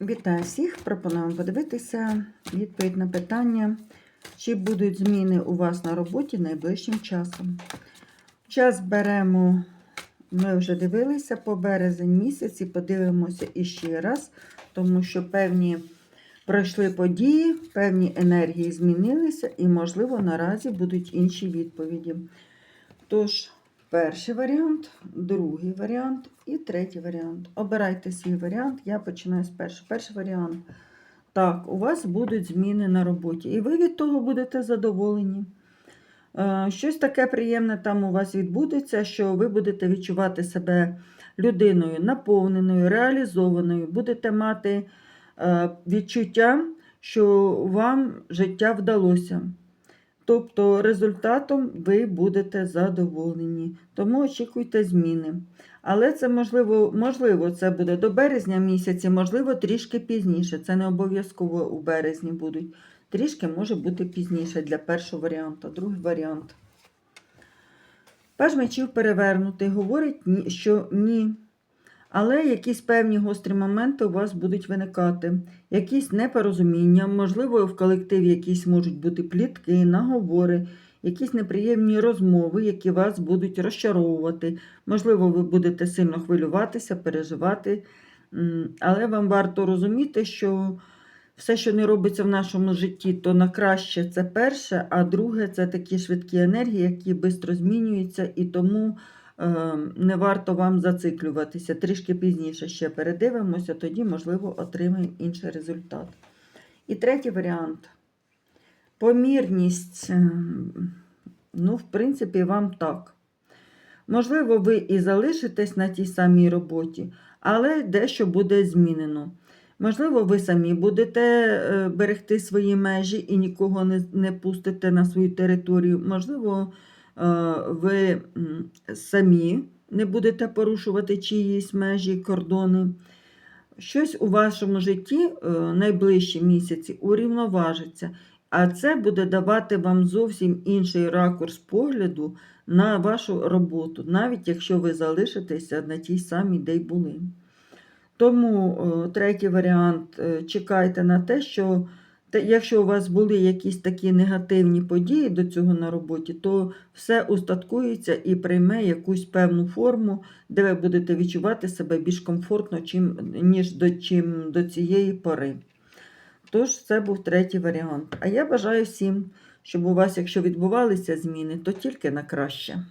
Вітаю всіх! Пропонуємо подивитися відповідь на питання, чи будуть зміни у вас на роботі найближчим часом. Час беремо, ми вже дивилися по березень місяць і подивимося іще раз, тому що певні пройшли події, певні енергії змінилися, і, можливо, наразі будуть інші відповіді. Тож, перший варіант, другий варіант і третій варіант. Обирайте свій варіант. Я починаю з першого. Перший варіант. Так, у вас будуть зміни на роботі, і ви від того будете задоволені. Е, Щось таке приємне там у вас відбудеться, що ви будете відчувати себе людиною наповненою, реалізованою, будете мати е, відчуття, що вам життя вдалося. Тобто результатом ви будете задоволені. Тому очікуйте зміни. Але це можливо, можливо, це буде до березня місяці, можливо, трішки пізніше. Це не обов'язково у березні будуть. Трішки може бути пізніше для першого варіанту. Другий варіант. Паж мечів перевернутий. Говорить, що ні. Але якісь певні гострі моменти у вас будуть виникати, якісь непорозуміння, можливо, в колективі якісь можуть бути плітки, наговори, якісь неприємні розмови, які вас будуть розчаровувати. Можливо, ви будете сильно хвилюватися, переживати. Але вам варто розуміти, що все, що не робиться в нашому житті, то на краще це перше, а друге це такі швидкі енергії, які швидко змінюються, і тому не варто вам зациклюватися. Трішки пізніше ще передивимося, тоді, можливо, отримаємо інший результат. І третій варіант. Помірність. ем, Ну, в принципі, вам так. Можливо, ви і залишитесь на тій самій роботі, але дещо буде змінено. Можливо, ви самі будете е, берегти свої межі і нікого не, пустите на свою територію. Можливо, е, ви самі не будете порушувати чиїсь межі, кордони. Щось у вашому житті е, найближчі місяці урівноважиться, а це буде давати вам зовсім інший ракурс погляду на вашу роботу, навіть якщо ви залишитеся на тій самій, де й були. Тому е, третій варіант е, чекайте на те, що якщо у вас були якісь такі негативні події до цього на роботі, то все устаткується і прийме якусь певну форму, де ви будете відчувати себе більш комфортно, чим, ніж до, чим до цієї пори. Тож, це був третій варіант. А я бажаю всім, щоб у вас, якщо відбувалися зміни, то тільки на краще.